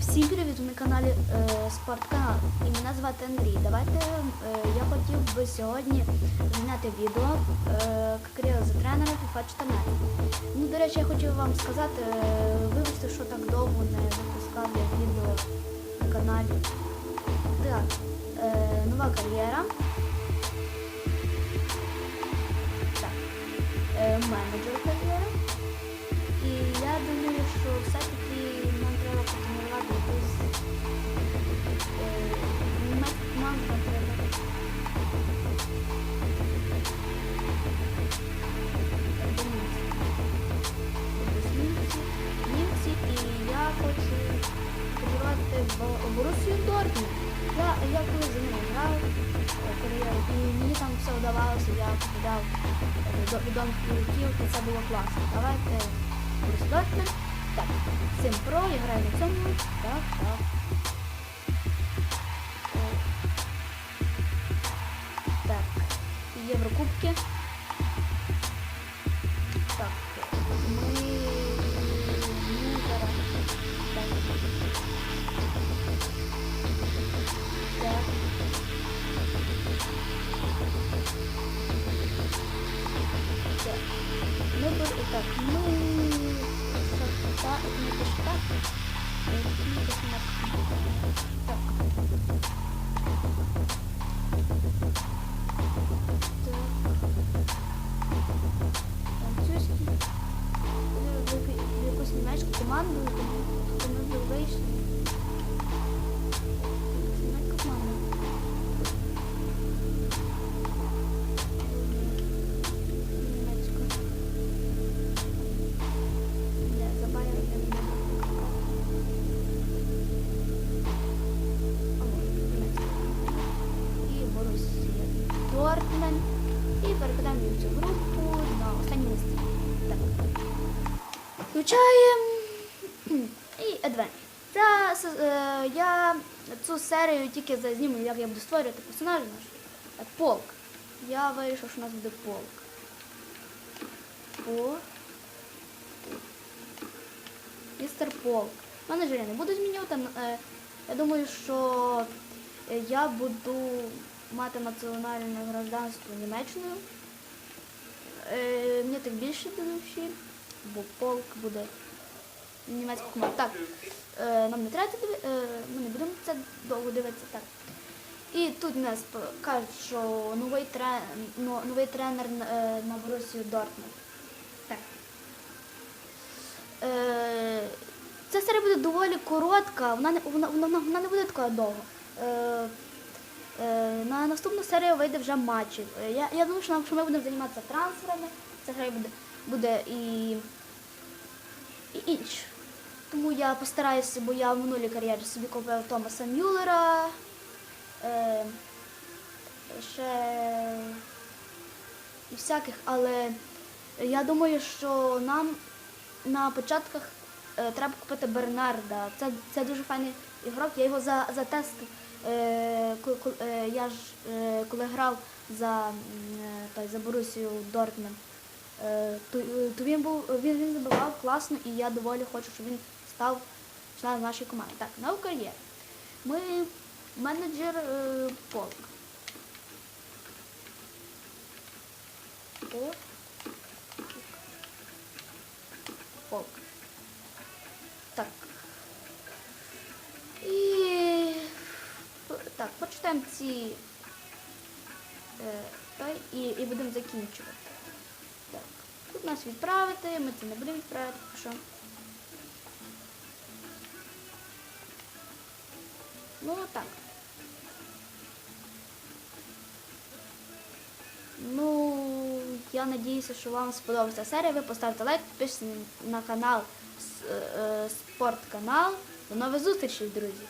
Всім привіт ви на каналі е, Спортканал. І мене звати Андрій. Давайте е, я хотів би сьогодні зняти відео е, як ріл за тренера FIFA 14. Ну, до речі, я хотів вам сказати, е, вибачте, що так довго не випускав я відео на каналі. Так, е, нова кар'єра. Так, е, менеджер кар'єри. Німці, і я хочу тренувати в Борусію Дортмунд. Я, я коли грав і мені там все вдавалося, я попадав до відомих і це було класно. Давайте Борусsia Дортмунд. Так, Сим Про, я граю на цьому. Так, так. Єврокубки. Так, ми... Ну, зараз. Так. Так. Так. Ми бу- так, ми Шахта, не Бешктак, е, якийсь у нас так. Так. Німецьку команду, б вийшли. Команда. Німецька. Не, за Байер я не буду. А, от, німецька. І перекидаємо цю Включаємо і Adventure. Це, с- е, я цю серію тільки зазніму, як я буду створювати персонажа наш. Полк. Я вирішив, що у нас буде полк. О. Містер Полк. Менеджер я не буду змінювати. е, Я думаю, що е, я буду мати національне гражданство Німеччиною. Е, Мені так більше до душі, бо полк буде німецька команда. Так, е, нам не треба це диви- е, ми не будемо це довго дивитися. Так. І тут нас кажуть, що новий, трен, новий тренер е, на Борусію Дортмунд. Так. Е, Ця серія буде доволі коротка, вона не, вона, вона, вона не буде така довга. Е, е, на наступну серію вийде вже матчі. Е, Я, я думаю, що, що ми будемо займатися трансферами. Ця серія буде, буде і, і інше. Тому я постараюся, бо я в минулій кар'єрі собі купив Томаса Мюллера. Е, ще і всяких, але я думаю, що нам на початках е, треба купити Бернарда. Це, це дуже файний ігрок. Я його за, затестив. Е, е, я ж е, коли грав за, е, той, за Борусію Дортмунд, то, е, він був він, він забивав класно, і я доволі хочу, щоб він став членом нашої команди. Так, нова кар'єра. Ми менеджер е, полк. Полк. Полк. Так. І так, почитаємо ці е, і, і будемо закінчувати. Тут нас відправити, ми це не будемо відправити, що. Ну так. Ну, я надіюся, що вам сподобалася серія. Ви поставте лайк, підпишіться на канал С- е, Спортканал. До нових зустрічей, друзі!